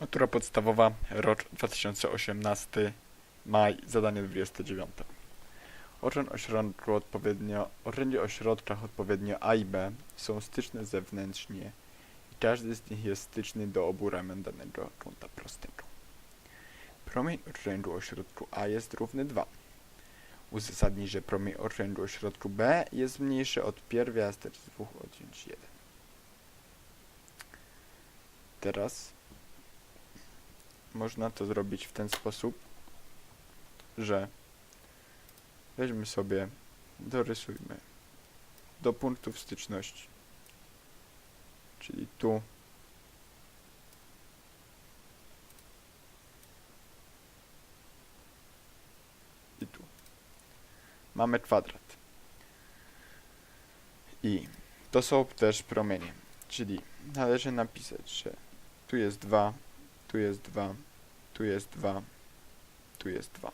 Matura podstawowa, rok 2018, maj, zadanie 29. Ocen ośrodku odpowiednio, orędzie o środkach odpowiednio A i B są styczne zewnętrznie i każdy z nich jest styczny do obu ramion danego kąta prostego. Promień okręgu o środku A jest równy 2. Uzasadnij, że promień okręgu o środku B jest mniejszy od pierwiastek z dwóch odjąć 1. Teraz można to zrobić w ten sposób, że weźmy sobie, dorysujmy do punktów styczności, czyli tu i tu. Mamy kwadrat. I to są też promienie, czyli należy napisać, że tu jest 2, tu jest 2, tu jest 2, tu jest 2.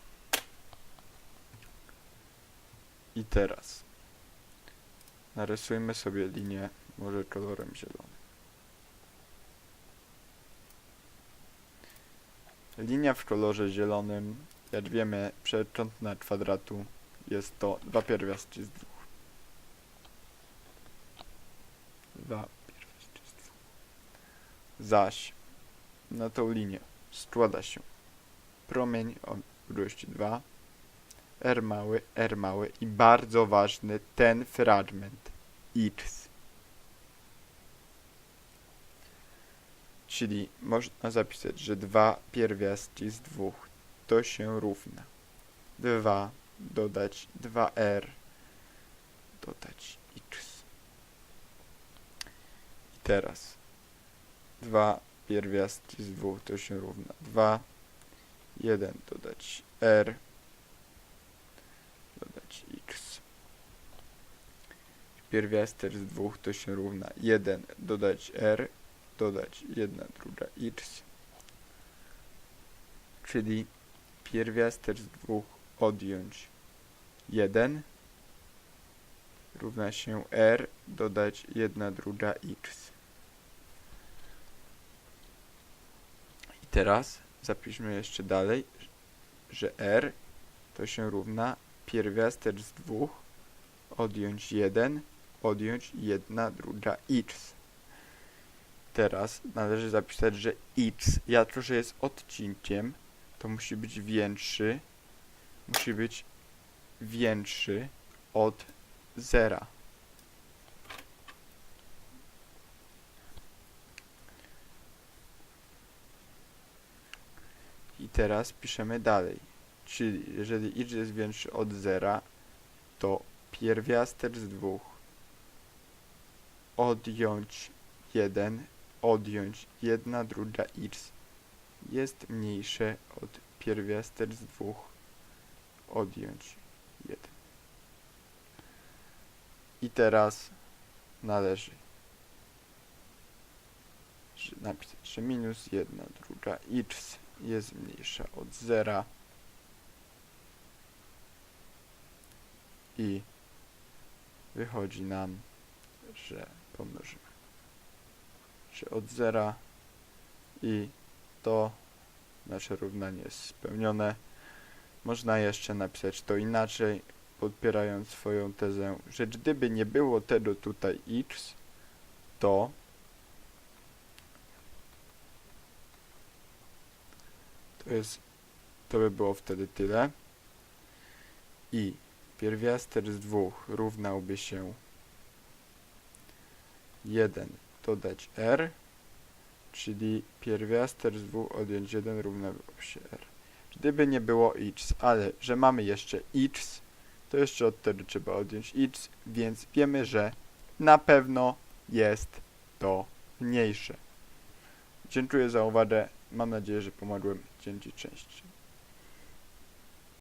I teraz narysujmy sobie linię może kolorem zielonym. Linia w kolorze zielonym, jak wiemy, przekątna kwadratu jest to dwa pierwiastki z dwóch. Dwa pierwiastki z dwóch. Zaś na tą linię składa się promień o długości 2, R mały, R mały i bardzo ważny ten fragment X. Czyli można zapisać, że dwa pierwiastki z dwóch to się równa 2 dodać 2R dodać X. I teraz 2 pierwiastki z dwóch to się równa. 2, 1 dodać r, dodać x. Pierwiastek z dwóch to się równa. 1 dodać r, dodać 1 druga x. Czyli pierwiastek z dwóch odjąć 1 równa się r. Dodać 1 druga x. I teraz zapiszmy jeszcze dalej, że r to się równa pierwiastek z dwóch odjąć 1 odjąć 1 druga x. Teraz należy zapisać, że x, jako że jest odcinkiem, to musi być większy, musi być większy od zera. Teraz piszemy dalej. Czyli jeżeli x jest większy od zera, to pierwiastek z dwóch odjąć 1, odjąć 1 druga x jest mniejsze od pierwiastek z dwóch odjąć 1. I teraz należy napisać, że minus 1 druga x jest mniejsza od zera i wychodzi nam, że pomnożymy że od zera i to nasze równanie jest spełnione. Można jeszcze napisać to inaczej, podpierając swoją tezę, że gdyby nie było tego tutaj x, to Jest, to by było wtedy tyle. I pierwiastek z dwóch równałby się 1 dodać r, czyli pierwiastek z dwóch odjąć 1 równałby się r. Gdyby nie było x, ale że mamy jeszcze x, to jeszcze od tego trzeba odjąć x, więc wiemy, że na pewno jest to mniejsze. Dziękuję za uwagę. Mam nadzieję, że pomogłem. Dzięki, cześć.